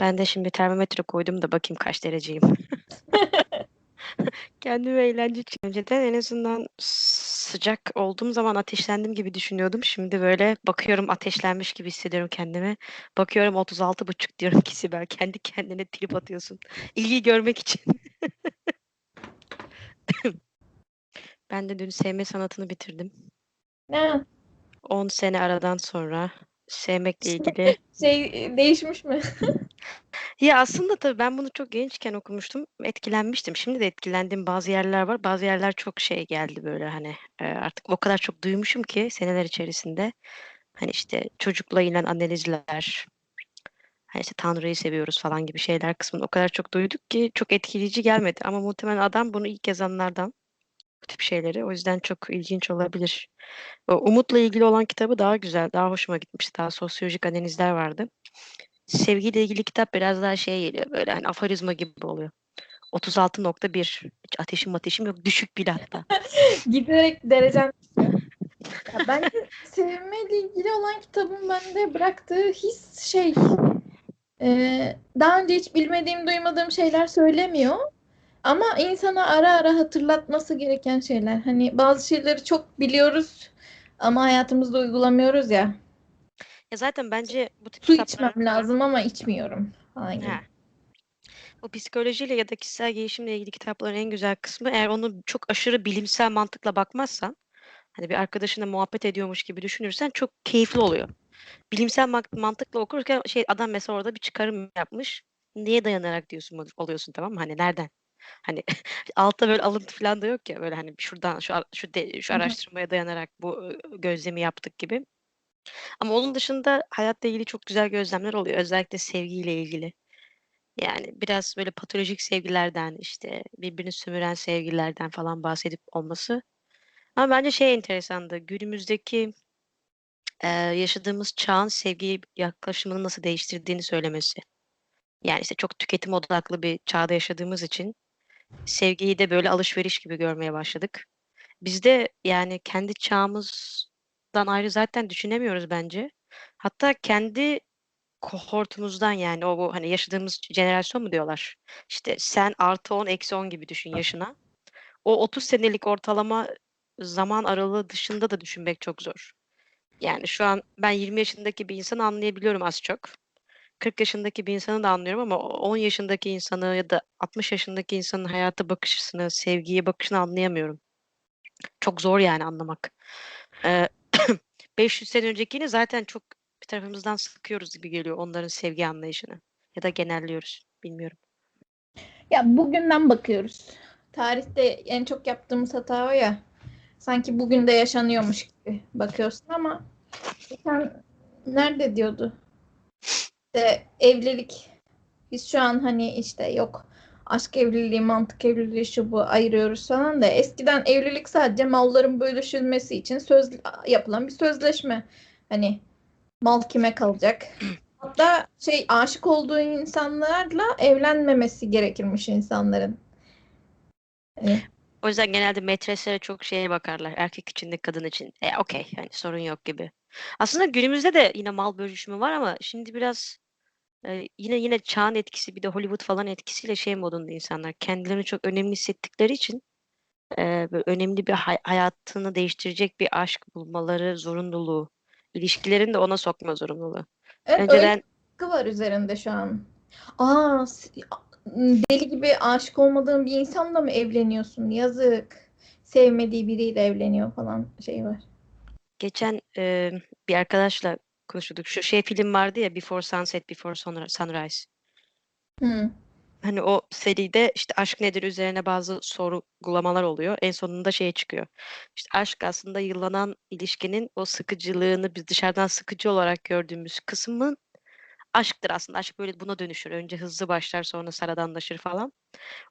Ben de şimdi termometre koydum da bakayım kaç dereceyim. Kendime eğlence için. Önceden en azından sıcak olduğum zaman ateşlendim gibi düşünüyordum. Şimdi böyle bakıyorum ateşlenmiş gibi hissediyorum kendimi. Bakıyorum 36,5 diyorum ki Sibel kendi kendine trip atıyorsun. İlgi görmek için. Ben de dün sevme sanatını bitirdim. Ha, 10 sene aradan sonra sevmekle ilgili şey değişmiş mi? Ya, aslında tabii ben bunu çok gençken okumuştum, etkilenmiştim. Şimdi de etkilendiğim bazı yerler var. Bazı yerler çok şey geldi böyle, hani, artık o kadar çok duymuşum ki seneler içerisinde. Hani, işte, çocukla inen analizler, hani, işte, Tanrı'yı seviyoruz falan gibi şeyler kısmını o kadar çok duyduk ki çok etkileyici gelmedi ama muhtemelen adam bunu ilk yazanlardan, bu tip şeyleri. O yüzden çok ilginç olabilir. O Umut'la ilgili olan kitabı daha güzel, daha hoşuma gitmişti. Daha sosyolojik analizler vardı. Sevgiyle ilgili kitap biraz daha şey geliyor, böyle, hani, aforizma gibi oluyor. 36.1 hiç ateşim mateşim yok, düşük bile hatta. Giderek derecen düşüyor. Ya bence sevmeyle ilgili olan kitabın bende bıraktığı his şey e, daha önce hiç bilmediğim, duymadığım şeyler söylemiyor. Ama insana ara ara hatırlatması gereken şeyler. Hani bazı şeyleri çok biliyoruz ama hayatımızda uygulamıyoruz ya. Ya, zaten bence bu tip Su kitaplar içmem lazım ama içmiyorum gibi. He. Bu psikolojiyle ya da kişisel gelişimle ilgili kitapların en güzel kısmı eğer onu çok aşırı bilimsel mantıkla bakmazsan, hani, bir arkadaşınla muhabbet ediyormuş gibi düşünürsen çok keyifli oluyor. Bilimsel mantıkla okurken şey adam mesela orada bir çıkarım yapmış. Neye dayanarak diyorsun olu oluyorsun, tamam mı? Hani, nereden? Hani, altta böyle alıntı falan da yok ya, böyle, hani, şuradan şu şu de şu araştırmaya dayanarak bu, gözlemi yaptık gibi. Ama onun dışında hayatla ilgili çok güzel gözlemler oluyor. Özellikle sevgiyle ilgili. Yani biraz böyle patolojik sevgilerden, işte, birbirini sömüren sevgililerden falan bahsedip olması. Ama bence şey enteresandı, günümüzdeki, eee, yaşadığımız çağın sevgiye yaklaşımını nasıl değiştirdiğini söylemesi. Yani, işte, çok tüketim odaklı bir çağda yaşadığımız için sevgiyi de böyle alışveriş gibi görmeye başladık. Biz de, yani, kendi çağımızdan ayrı zaten düşünemiyoruz bence. Hatta kendi kohortumuzdan, yani, o bu, hani, yaşadığımız jenerasyon mu diyorlar? İşte, sen +10 -10 gibi düşün yaşına. O 30 senelik ortalama zaman aralığı dışında da düşünmek çok zor. Yani, şu an ben 20 yaşındaki bir insanı anlayabiliyorum az çok. 40 yaşındaki bir insanı da anlıyorum ama o 10 yaşındaki insanı ya da 60 yaşındaki insanın hayata bakış açısını, sevgiye bakışını anlayamıyorum. Çok zor yani anlamak. Eee, 500 sene öncekini zaten çok bir tarafımızdan sıkıyoruz gibi geliyor onların sevgi anlayışını ya da genelliyoruz, bilmiyorum. Ya, bugünden bakıyoruz. Tarihte en çok yaptığımız hata o ya. Sanki bugün de yaşanıyormuş gibi bakıyorsun ama geçen nerede diyordu? İşte, evlilik biz şu an, hani, işte, yok aşk evliliği, mantık evliliği, şu bu ayırıyoruz falan da eskiden evlilik sadece malların bölüşülmesi için söz yapılan bir sözleşme. Hani, mal kime kalacak? Hatta şey, aşık olduğu insanlarla evlenmemesi gerekirmiş insanların. Hani O yüzden genelde metreslere çok şeye bakarlar, erkek için de kadın için. E, okay, hani, sorun yok gibi. Aslında günümüzde de yine mal bölüşümü var ama şimdi biraz, eee, yine yine çağın etkisi bir de Hollywood falan etkisiyle şey modunda insanlar, kendilerini çok önemli hissettikleri için, eee, böyle önemli bir hay hayatını değiştirecek bir aşk bulmaları zorunluluğu, ilişkilerini de ona sokma zorunluluğu. Evet, öyle Önceden bir baskı var üzerinde şu an. A! S a deli gibi aşık olmadığın bir insanla mı evleniyorsun? Yazık. Sevmediği biriyle evleniyor falan şeyi var. Geçen, eee, bir arkadaşla konuşuyorduk. Şu şey film vardı ya Before Sunset, Before Sunri Sunrise. Hıı. Hani, o seride, işte, aşk nedir üzerine bazı sorgulamalar oluyor. En sonunda şeye çıkıyor. İşte, aşk aslında yıllanan ilişkinin o sıkıcılığını biz dışarıdan sıkıcı olarak gördüğümüz kısmın aşktır aslında. Aşk böyle buna dönüşür. Önce hızlı başlar, sonra sıradanlaşır falan.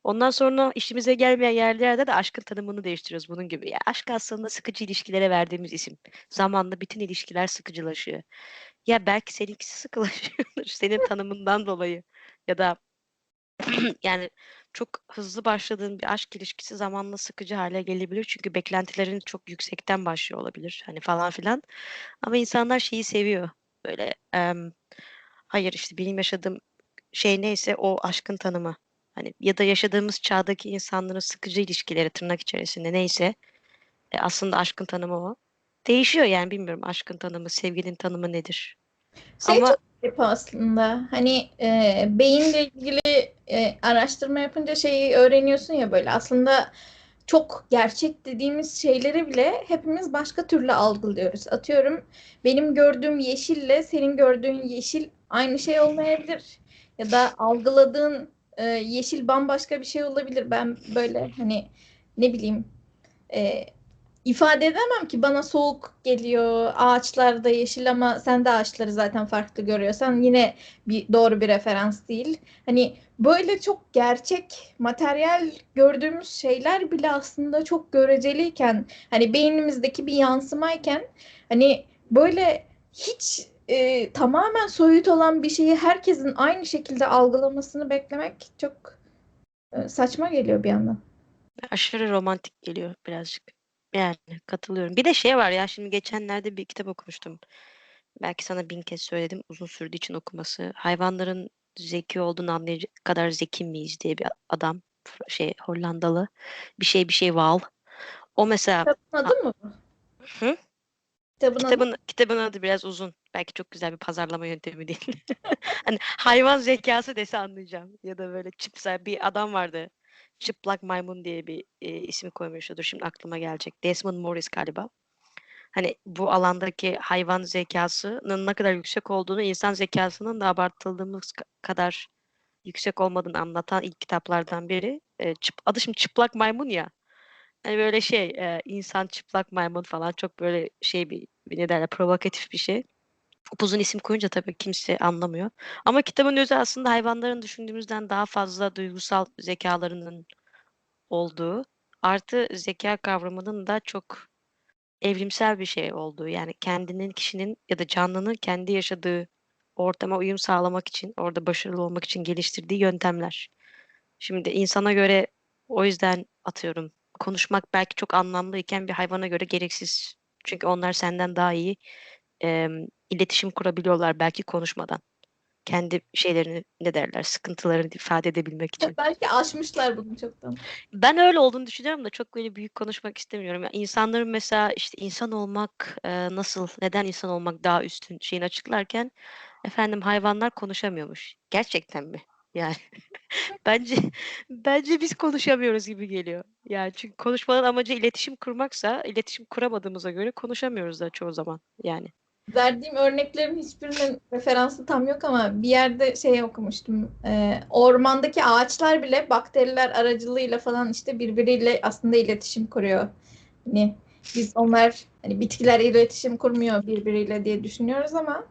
Ondan sonra işimize gelmeyen yerlerde de aşkın tanımını değiştiriyoruz bunun gibi. Ya, aşk aslında sıkıcı ilişkilere verdiğimiz isim. Zamanla bütün ilişkiler sıkıcılaşıyor. Ya, belki seninkisi sıkılaşıyordur senin tanımından dolayı ya da yani, çok hızlı başladığın bir aşk ilişkisi zamanla sıkıcı hâle gelebilir. Çünkü beklentilerin çok yüksekten başlıyor olabilir, hani, falan filan. Ama insanlar şeyi seviyor, böyle, emm, hayır, işte, benim yaşadığım şey neyse o aşkın tanımı. Hani ya da yaşadığımız çağdaki insanların sıkıcı ilişkileri tırnak içerisinde neyse e, aslında aşkın tanımı o. Değişiyor yani bilmiyorum aşkın tanımı, sevginin tanımı nedir? Şey Ama çok garip aslında. Hani e, beyinle ilgili e, araştırma yapınca şeyi öğreniyorsun ya böyle. Aslında çok gerçek dediğimiz şeyleri bile hepimiz başka türlü algılıyoruz. Atıyorum benim gördüğüm yeşille senin gördüğün yeşil aynı şey olmayabilir. Ya da algıladığın e, yeşil bambaşka bir şey olabilir. Ben böyle hani ne bileyim e, ifade edemem ki bana soğuk geliyor. Ağaçlar da yeşil ama sen de ağaçları zaten farklı görüyorsan yine bir doğru bir referans değil. Hani böyle çok gerçek, materyal gördüğümüz şeyler bile aslında çok göreceliyken hani beynimizdeki bir yansımayken hani böyle hiç e, tamamen soyut olan bir şeyi herkesin aynı şekilde algılamasını beklemek çok e, saçma geliyor bir yandan. aşırı romantik geliyor birazcık. Yani katılıyorum. Bir de şey var ya şimdi geçenlerde bir kitap okumuştum. Belki sana bin kez söyledim. Uzun sürdüğü için okuması. Hayvanların zeki olduğunu anlayacak kadar zeki miyiz diye bir adam. Şey Hollandalı. Bir şey bir şey Wal. O mesela Kitabın adı mı? Hı? Kitabın adı kitabın kitabın adı biraz uzun. Belki çok güzel bir pazarlama yöntemi değil. Hani hayvan zekası dese anlayacağım. Ya da böyle çipsel bir adam vardı. Çıplak maymun diye bir e, ismi koymuştu. Dur şimdi aklıma gelecek. Desmond Morris galiba. Hani bu alandaki hayvan zekasının ne kadar yüksek olduğunu insan zekasının da abartıldığımız ka- kadar yüksek olmadığını anlatan ilk kitaplardan biri. E, çıp- adı şimdi çıplak maymun ya. Hani böyle şey e, insan çıplak maymun falan çok böyle şey bir, bir ne derler provokatif bir şey. Upuzun isim koyunca tabii kimse anlamıyor. Ama kitabın özü aslında hayvanların düşündüğümüzden daha fazla duygusal zekalarının olduğu, artı zeka kavramının da çok evrimsel bir şey olduğu. Yani kendinin, kişinin ya da canlının kendi yaşadığı ortama uyum sağlamak için, orada başarılı olmak için geliştirdiği yöntemler. Şimdi insana göre o yüzden atıyorum konuşmak belki çok anlamlıyken bir hayvana göre gereksiz. Çünkü onlar senden daha iyi em, iletişim kurabiliyorlar belki konuşmadan. Kendi şeylerini ne derler, sıkıntılarını ifade edebilmek için. Belki aşmışlar bunu çoktan. Ben öyle olduğunu düşünüyorum da çok böyle büyük konuşmak istemiyorum. Ya insanların mesela işte insan olmak e, nasıl, neden insan olmak daha üstün şeyini açıklarken efendim hayvanlar konuşamıyormuş. Gerçekten mi? Yani bence bence biz konuşamıyoruz gibi geliyor. Yani çünkü konuşmanın amacı iletişim kurmaksa iletişim kuramadığımıza göre konuşamıyoruz da çoğu zaman yani. Verdiğim örneklerin hiçbirinin referansı tam yok ama bir yerde şey okumuştum. Ee, ormandaki ağaçlar bile bakteriler aracılığıyla falan işte birbiriyle aslında iletişim kuruyor. Hani biz onlar hani bitkiler iletişim kurmuyor birbiriyle diye düşünüyoruz ama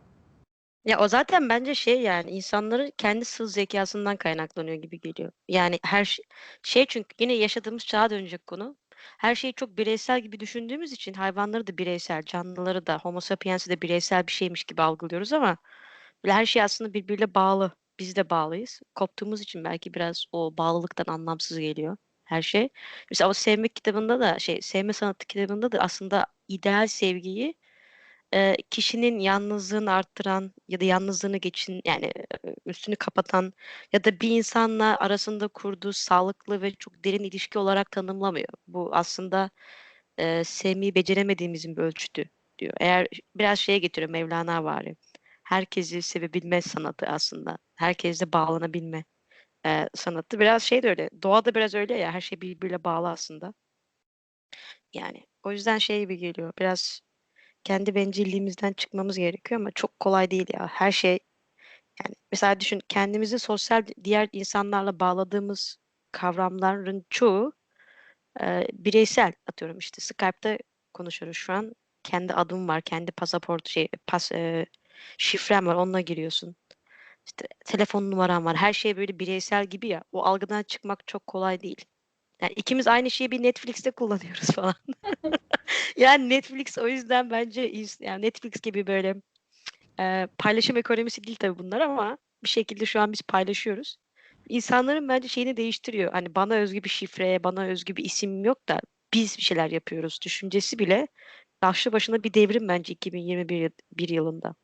Ya o zaten bence şey yani insanların kendi sığ zekasından kaynaklanıyor gibi geliyor. Yani her şey, şey çünkü yine yaşadığımız çağa dönecek konu. Her şeyi çok bireysel gibi düşündüğümüz için hayvanları da bireysel, canlıları da, Homo sapiens'i de bireysel bir şeymiş gibi algılıyoruz ama her şey aslında birbiriyle bağlı. Biz de bağlıyız. Koptuğumuz için belki biraz o bağlılıktan anlamsız geliyor her şey. Mesela o sevmek kitabında da şey, sevme sanatı kitabında da aslında ideal sevgiyi e, kişinin yalnızlığını arttıran ya da yalnızlığını geçin yani üstünü kapatan ya da bir insanla arasında kurduğu sağlıklı ve çok derin ilişki olarak tanımlamıyor. Bu aslında e, sevmeyi beceremediğimizin bir ölçütü diyor. Eğer biraz şeye getiriyor Mevlana vari. Herkesi sevebilme sanatı aslında. Herkesle bağlanabilme e, sanatı. Biraz şey de öyle. Doğada biraz öyle ya. Her şey birbiriyle bağlı aslında. Yani o yüzden şey gibi geliyor. Biraz kendi bencilliğimizden çıkmamız gerekiyor ama çok kolay değil ya. Her şey yani mesela düşün kendimizi sosyal diğer insanlarla bağladığımız kavramların çoğu e, bireysel atıyorum işte Skype'da konuşuyoruz şu an. Kendi adım var, kendi pasaport şey pas e, şifrem var onunla giriyorsun. İşte telefon numaram var. Her şey böyle bireysel gibi ya. O algıdan çıkmak çok kolay değil. Yani ikimiz aynı şeyi bir Netflix'te kullanıyoruz falan. Yani Netflix o yüzden bence yani Netflix gibi böyle e, paylaşım ekonomisi değil tabii bunlar ama bir şekilde şu an biz paylaşıyoruz. İnsanların bence şeyini değiştiriyor. Hani bana özgü bir şifre, bana özgü bir isim yok da biz bir şeyler yapıyoruz. Düşüncesi bile başlı başına bir devrim bence 2021 yıl- bir yılında.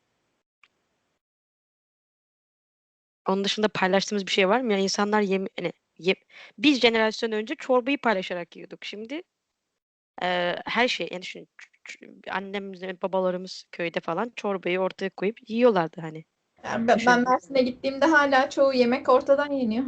Onun dışında paylaştığımız bir şey var mı? Ya insanlar yem hani biz jenerasyon önce çorbayı paylaşarak yiyorduk. Şimdi, eee, her şey yani ç annemizle babalarımız köyde falan çorbayı ortaya koyup yiyorlardı hani. Ya, be Düşün. ben Mersin'e gittiğimde hâlâ çoğu yemek ortadan yeniyor.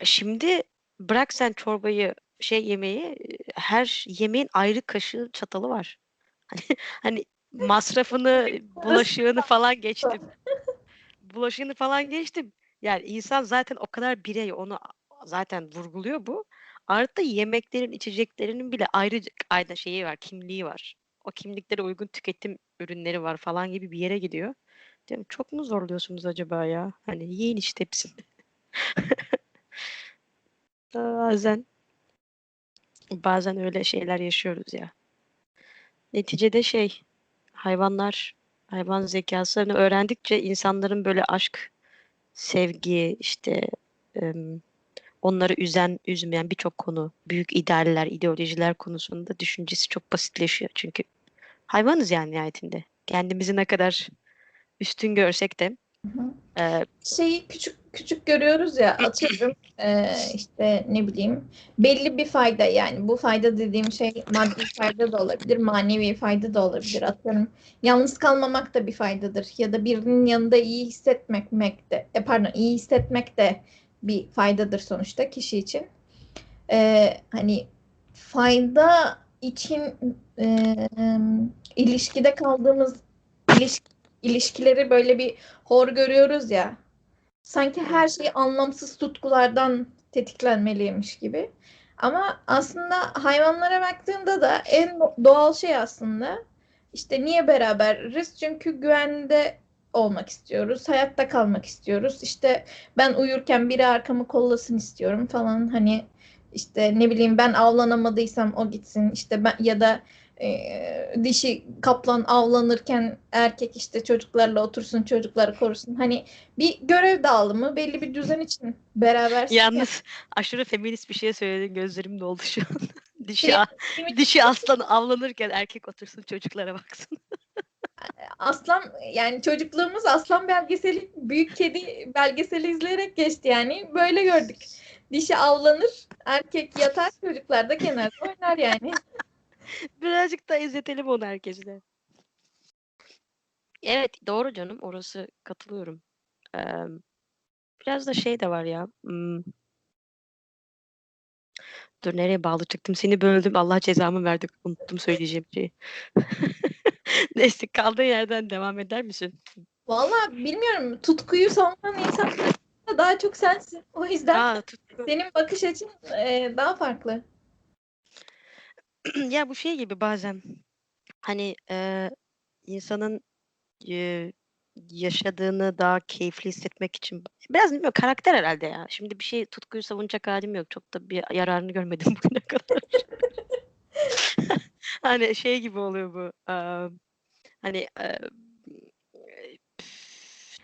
E, şimdi bırak sen çorbayı, şey yemeği, eee, her yemeğin ayrı kaşığı, çatalı var. Hani hani masrafını, bulaşığını falan geçtim. Bulaşığını falan geçtim. Yani insan zaten o kadar birey, onu zaten vurguluyor bu. Artı yemeklerin, içeceklerinin bile ayrıca ayda şeyi var, kimliği var. O kimliklere uygun tüketim ürünleri var falan gibi bir yere gidiyor. Diyorum çok mu zorluyorsunuz acaba ya? Hani yiyin işte hepsini. Bazen bazen öyle şeyler yaşıyoruz ya. Neticede şey, hayvanlar, hayvan zekâsını öğrendikçe insanların böyle aşk, sevgi, işte, emm, onları üzen, üzmeyen birçok konu, büyük idealler, ideolojiler konusunda düşüncesi çok basitleşiyor. Çünkü hayvanız yani nihayetinde. Kendimizi ne kadar üstün görsek de, Hı eee Şeyi küçük küçük görüyoruz ya, atıyorum, eee, işte, ne bileyim, belli bir fayda, yani bu fayda dediğim şey maddi fayda da olabilir, manevi fayda da olabilir. Atıyorum, yalnız kalmamak da bir faydadır ya da birinin yanında iyi hissetmemek de, e, pardon, iyi hissetmek de bir faydadır sonuçta kişi için. Eee, hani, fayda için, emm, ilişkide kaldığımız iliş ilişkileri böyle bir hor görüyoruz ya, sanki her şey anlamsız tutkulardan tetiklenmeliymiş gibi. Ama aslında hayvanlara baktığında da en do doğal şey aslında, işte, niye beraberiz? Çünkü güvende olmak istiyoruz, hayatta kalmak istiyoruz. İşte, ben uyurken biri arkamı kollasın istiyorum falan. Hani, işte, ne bileyim, ben avlanamadıysam o gitsin, işte, ben ya da, eee, dişi kaplan avlanırken erkek, işte, çocuklarla otursun, çocukları korusun. Hani, bir görev dağılımı, belli bir düzen için berabersin ya. Yalnız aşırı feminist bir şey söyledin, gözlerim doldu şu an. Dişi Şey, dişi aslan avlanırken erkek otursun çocuklara baksın. Aslan, yani çocukluğumuz aslan belgeseli, büyük kedi belgeseli izleyerek geçti yani. Böyle gördük. Dişi avlanır, erkek yatar, çocuklar da kenarda oynar yani. Birazcık daha izletelim onu herkese. Evet, doğru canım, orası katılıyorum. Emm, biraz da şey de var ya, ımm Dur nereye bağlayacaktım? Seni böldüm. Allah cezamı verdi. Unuttum söyleyeceğim şeyi. Neyse, kaldığın yerden devam eder misin? Valla bilmiyorum, tutkuyu savunan insan daha çok sensin. O yüzden A, tutku. senin bakış açın, eee, daha farklı. Ya, bu şey gibi bazen, hani, eee, insanın, eee, yaşadığını daha keyifli hissetmek için biraz bilmiyorum karakter herhâlde ya. Şimdi bir şey tutkuyu savunacak hâlim yok. Çok da bir yararını görmedim bugüne kadar. Hani, şey gibi oluyor bu, hani,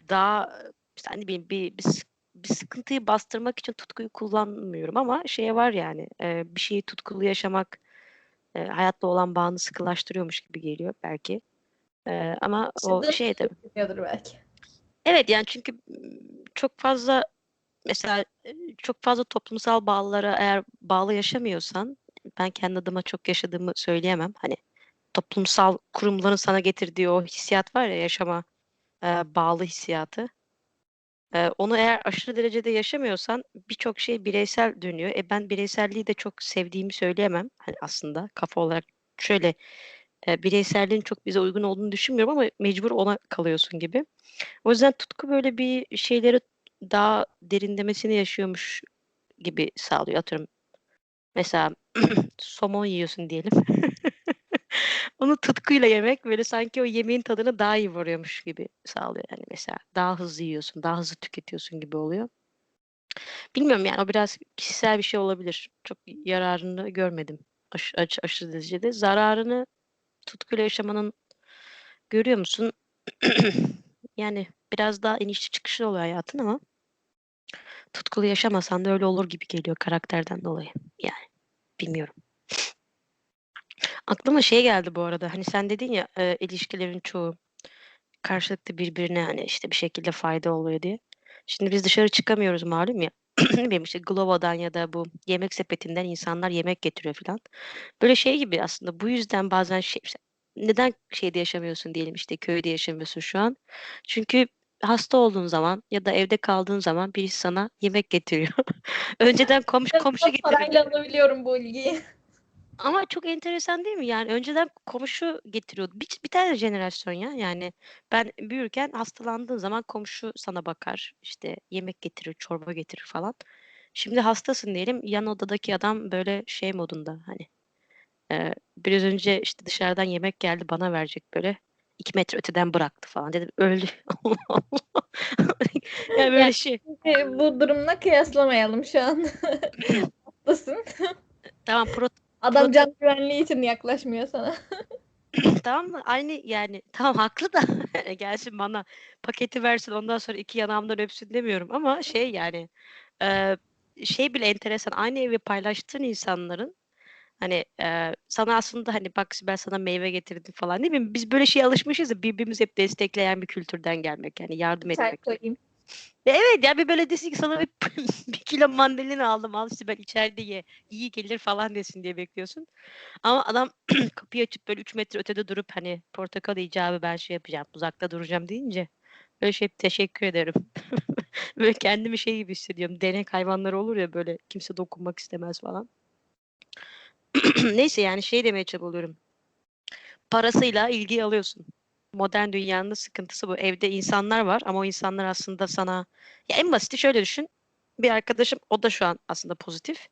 daha, işte, hani, bir bir bir bir sıkıntıyı bastırmak için tutkuyu kullanmıyorum ama şey var yani, bir şeyi tutkulu yaşamak, hayatla olan bağını sıkılaştırıyormuş gibi geliyor belki. Ama o Yaşadığın şey tabii. belki. Evet, yani çünkü, çok fazla mesela, çok fazla toplumsal bağlara eğer bağlı yaşamıyorsan, ben kendi adıma çok yaşadığımı söyleyemem. Hani, toplumsal kurumların sana getirdiği o hissiyat var ya, yaşama, eee, bağlı hissiyatı. Eee, onu eğer aşırı derecede yaşamıyorsan birçok şey bireysel dönüyor. E, ben bireyselliği de çok sevdiğimi söyleyemem, hani, aslında kafa olarak. Şöyle, eee, bireyselliğin çok bize uygun olduğunu düşünmüyorum ama mecbur ona kalıyorsun gibi. O yüzden tutku böyle bir şeyleri daha derinlemesine yaşıyormuş gibi sağlıyor. Atıyorum, mesela somon yiyorsun diyelim. Onu tutkuyla yemek, böyle, sanki o yemeğin tadını daha iyi varıyormuş gibi sağlıyor, yani, mesela. Daha hızlı yiyorsun, daha hızlı tüketiyorsun gibi oluyor. Bilmiyorum, yani, o biraz kişisel bir şey olabilir. Çok yararını görmedim aş aç aşırı derecede. Zararını tutkuyla yaşamanın görüyor musun? Yani, biraz daha inişli çıkışlı oluyor hayatın ama tutkulu yaşamasan da öyle olur gibi geliyor karakterden dolayı. Yani, bilmiyorum. Aklıma şey geldi bu arada, hani, sen dedin ya, eee, ilişkilerin çoğu karşılıklı birbirine, hani, işte, bir şekilde fayda oluyor diye. Şimdi biz dışarı çıkamıyoruz malum ya. Bileyim işte Glovo'dan ya da bu yemek sepetinden insanlar yemek getiriyor filan. Böyle şey gibi aslında bu yüzden bazen şey neden şeyde yaşamıyorsun diyelim işte köyde yaşamıyorsun şu an. Çünkü hasta olduğun zaman ya da evde kaldığın zaman birisi sana yemek getiriyor. Önceden komşu komşu Biraz parayla alabiliyorum bu ilgiyi. Ama çok enteresan değil mi? Yani önceden komşu getiriyordu. Bir, bir tane jenerasyon ya. Yani ben büyürken hastalandığın zaman komşu sana bakar. işte yemek getirir, çorba getirir falan. Şimdi hastasın diyelim. Yan odadaki adam böyle şey modunda hani e, biraz önce işte dışarıdan yemek geldi bana verecek böyle. İki metre öteden bıraktı falan. Dedim öldü. Yani böyle Yani şey. bu durumla kıyaslamayalım şu an. Haklısın. Tamam pro, Adam prote- can güvenliği için yaklaşmıyor sana. Tamam mı? Aynı yani tamam haklı da gelsin bana paketi versin ondan sonra iki yanağımdan öpsün demiyorum ama şey yani e, şey bile enteresan aynı evi paylaştığın insanların hani e, sana aslında hani bak ben sana meyve getirdim falan değil mi? Biz böyle şeye alışmışız ya birbirimizi hep destekleyen bir kültürden gelmek yani yardım Çay etmek. koyayım. Evet ya bir böyle desin ki sana bir, bir kilo mandalina aldım al işte ben içeride ye iyi gelir falan desin diye bekliyorsun. Ama adam kapıyı açıp böyle 3 metre ötede durup hani portakal icabı ben şey yapacağım uzakta duracağım deyince böyle şey teşekkür ederim. böyle kendimi şey gibi hissediyorum. Denek hayvanları olur ya böyle kimse dokunmak istemez falan. Neyse yani şey demeye çabalıyorum. Parasıyla ilgi alıyorsun. Modern dünyanın sıkıntısı bu. Evde insanlar var ama o insanlar aslında sana ya en basiti şöyle düşün. Bir arkadaşım o da şu an aslında pozitif.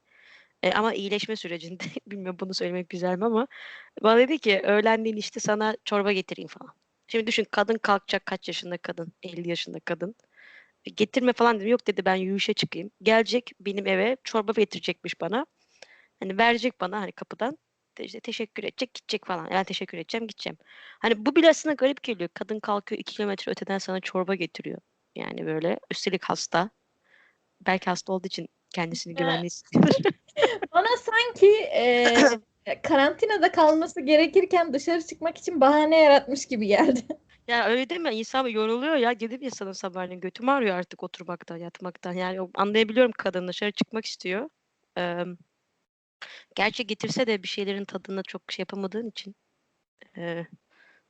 E, ama iyileşme sürecinde bilmiyorum bunu söylemek güzel mi ama bana dedi ki öğlenleyin işte sana çorba getireyim falan. Şimdi düşün kadın kalkacak kaç yaşında kadın? 50 yaşında kadın. E, Getirme falan dedim. Yok dedi ben yürüyüşe çıkayım. Gelecek benim eve çorba getirecekmiş bana. Hani verecek bana hani kapıdan. İşte teşekkür edecek gidecek falan. Ben teşekkür edeceğim gideceğim. Hani bu bile aslında garip geliyor. Kadın kalkıyor 2 kilometre öteden sana çorba getiriyor. Yani böyle üstelik hasta. Belki hasta olduğu için kendisini güvenli hissediyor. Bana sanki e, karantinada kalması gerekirken dışarı çıkmak için bahane yaratmış gibi geldi. Ya öyle mi? İnsan yoruluyor ya. Ya sana sabahleyin götüm ağrıyor artık oturmaktan, yatmaktan. Yani anlayabiliyorum kadın dışarı çıkmak istiyor. Eee gerçi getirse de bir şeylerin tadına çok şey yapamadığın için eee,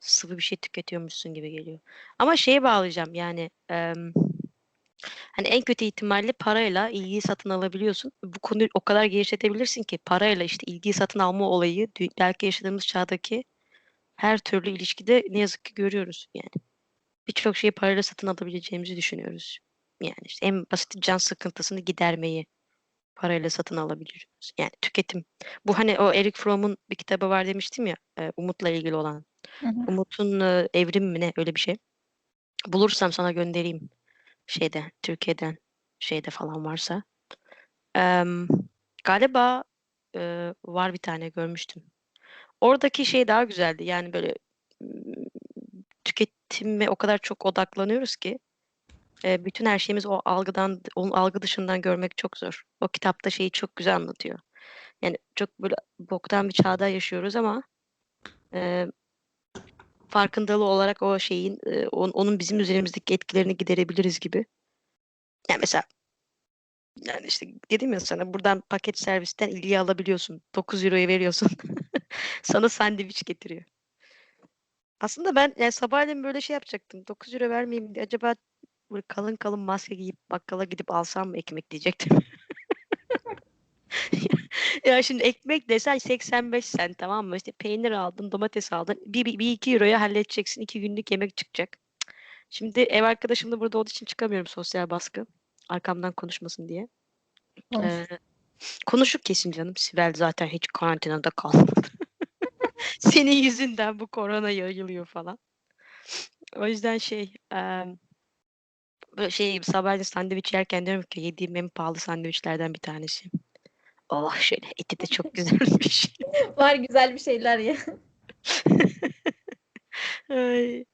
sıvı bir şey tüketiyormuşsun gibi geliyor. Ama şeye bağlayacağım yani em, hani en kötü ihtimalle parayla ilgiyi satın alabiliyorsun. Bu konuyu o kadar genişletebilirsin ki parayla işte ilgiyi satın alma olayı belki yaşadığımız çağdaki her türlü ilişkide ne yazık ki görüyoruz yani. birçok şeyi parayla satın alabileceğimizi düşünüyoruz. Yani işte en basit can sıkıntısını gidermeyi parayla satın alabiliyoruz. Yani tüketim. Bu hani o Eric Fromm'un bir kitabı var demiştim ya, e, Umut'la ilgili olan. Hı hı. Umut'un e, Evrim mi ne öyle bir şey. Bulursam sana göndereyim şeyde Türkiye'den şeyde falan varsa. Em, galiba e, var bir tane görmüştüm. Oradaki şey daha güzeldi. Yani böyle tüketime o kadar çok odaklanıyoruz ki bütün her şeyimiz o algıdan, onun algı dışından görmek çok zor. O kitapta şeyi çok güzel anlatıyor. Yani çok böyle boktan bir çağda yaşıyoruz ama e, farkındalığı olarak o şeyin, e, on- onun bizim üzerimizdeki etkilerini giderebiliriz gibi. Yani mesela yani işte dedim ya sana buradan paket servisten ilgiyi alabiliyorsun. 9 euroya veriyorsun. Sana sandviç getiriyor. Aslında ben yani sabahleyin böyle şey yapacaktım. 9 euro vermeyeyim diye acaba böyle kalın kalın maske giyip bakkala gidip alsam mı ekmek diyecektim. Ya şimdi ekmek desen 85 sen tamam mı? İşte peynir aldın, domates aldın. Bir, bir, bir iki euroya halledeceksin. iki günlük yemek çıkacak. Şimdi ev arkadaşım da burada olduğu için çıkamıyorum sosyal baskı. Arkamdan konuşmasın diye. Konuş. Ee, konuşur kesin canım. Sibel zaten hiç karantinada kalmadı. Senin yüzünden bu korona yayılıyor falan. O yüzden şey em, böyle şey sabahleyin sandviç yerken diyorum ki yediğim en pahalı sandviçlerden bir tanesi. Oh şöyle eti de çok güzelmiş. Var güzel bir şeyler ya. Ay.